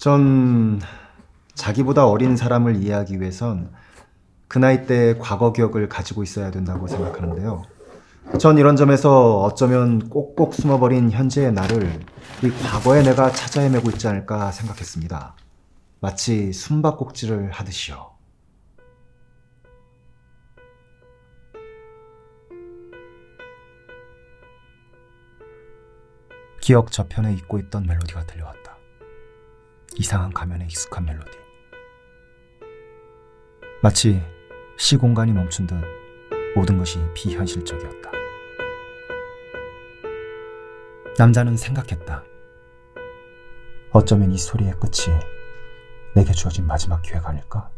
전 자기보다 어린 사람을 이해하기 위해선 그 나이 때 과거 기억을 가지고 있어야 된다고 생각하는데요. 전 이런 점에서 어쩌면 꼭꼭 숨어버린 현재의 나를 이 과거의 내가 찾아 헤매고 있지 않을까 생각했습니다. 마치 숨바꼭질을 하듯이요. 기억 저편에 잊고 있던 멜로디가 들려왔다. 이상한 가면에 익숙한 멜로디. 마치 시공간이 멈춘 듯 모든 것이 비현실적이었다. 남자는 생각했다. 어쩌면 이 소리의 끝이 내게 주어진 마지막 기회가 아닐까?